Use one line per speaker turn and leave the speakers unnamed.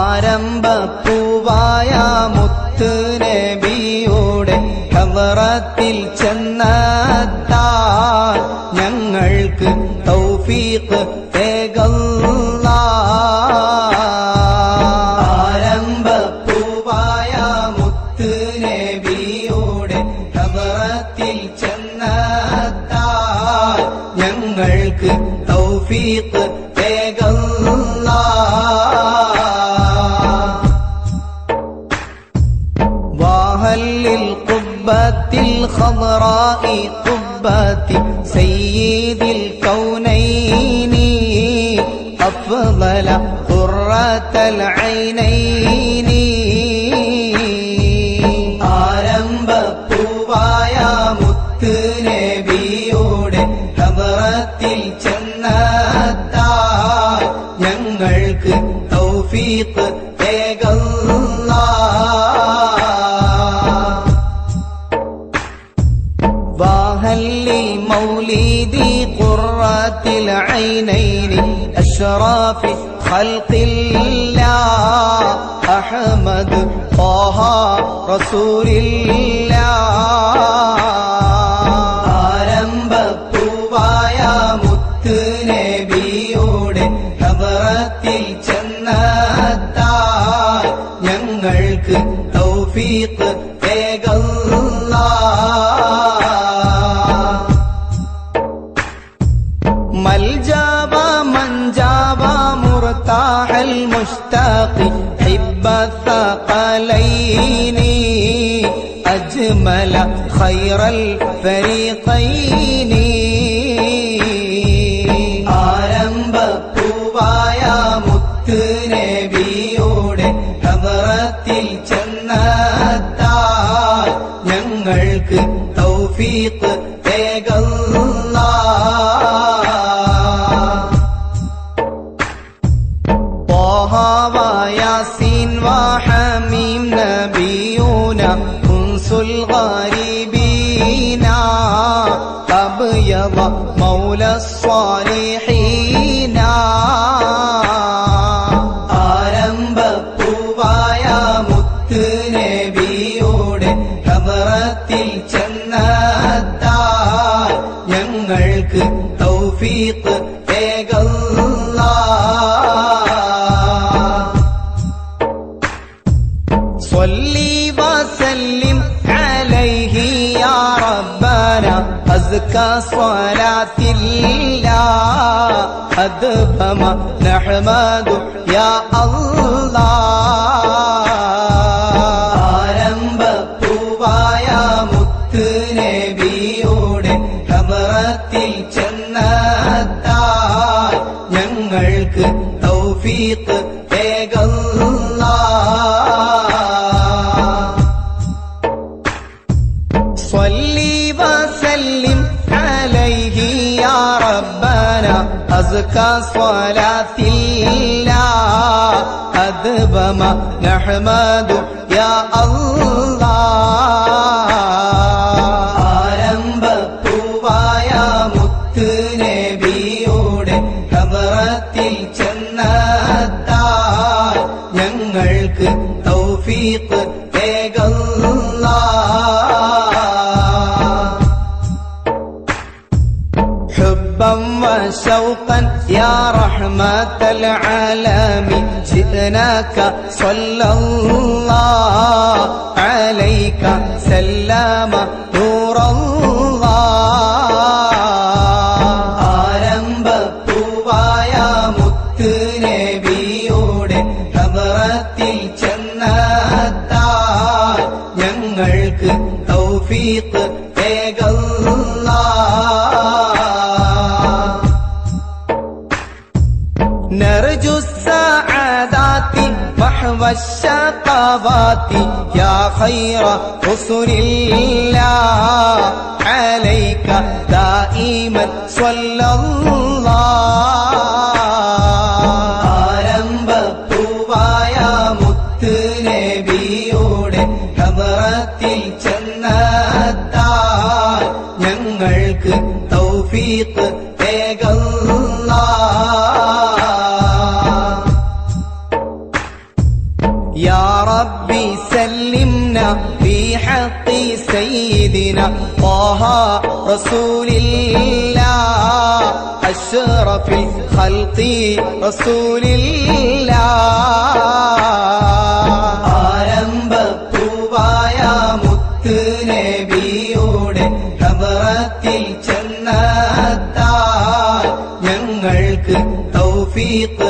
ആരംഭപ്പൂവായ മുത്ത് നബിയുടെ കവറത്തിൽ ചെന്നെത്താൻ ഞങ്ങൾക്ക് തൗഫീഖ് ഞങ്ങൾക്ക് തൗഫീഖ് للقبة الخضراء قبة سيد الكونين أفضل قرة العينين ആരംഭപ്പൂവായ മുത്ത് നബിയുടെ കബറത്തിൽ ചെന്നെത്താൻ ഞങ്ങൾക്ക് തൗഫീഖ് തേകല്ല للمولد قرة العينين أشراف خلق الله أحمد طه رسول الله ആരംഭപ്പൂവായ മുത്ത് നബിയുടെ കബറത്തിൽ ചെന്നെത്താൻ ഞങ്ങൾക്ക് തൗഫീഖ് തേകല്ല الفريقين ആരംഭപ്പൂവായ മുത്ത് നബിയുടെ കബറത്തിൽ ചെന്നെത്താൻ ഞങ്ങൾക്ക് തൗഫീഖ് തേകല്ല طه وياسين وحميم نبينا أنس الغريبين മൗല സ്വാലിഹീന. ആരംഭപ്പൂവായ മുത്ത് നബിയോടെ കബറത്തിൽ ചെന്നത്താ ഞങ്ങൾക്ക് തൗഫീഖ് ഏകൽ സ്വരാത്തില്ല അദ്ഭമ നഹ്മദു യാ അല്ലാഹ് صلاة الله أدبم نحمد يا الله ആരംഭപ്പൂവായ മുത്ത് നബിയുടെ കബറത്തിൽ ചെന്നെത്താൻ ഞങ്ങൾക്ക് തൗഫീഖ് തേകല്ല حبا وشوقا يا رحمة العالمين جئناك صلى الله عليك سلام نور الله آلم بطوايا متنين محو الشقوات يا خير رسل الله عليك دائما صلى الله يا ربي سلمنا في حق سيدنا طه رسول الله أشرف الخلق رسول الله ആരംഭപ്പൂവായ മുത്ത് നബിയുടെ ഹബറത്തിൽ ചെന്നെത്താൻ ഞങ്ങൾക്ക് തൗഫീഖ്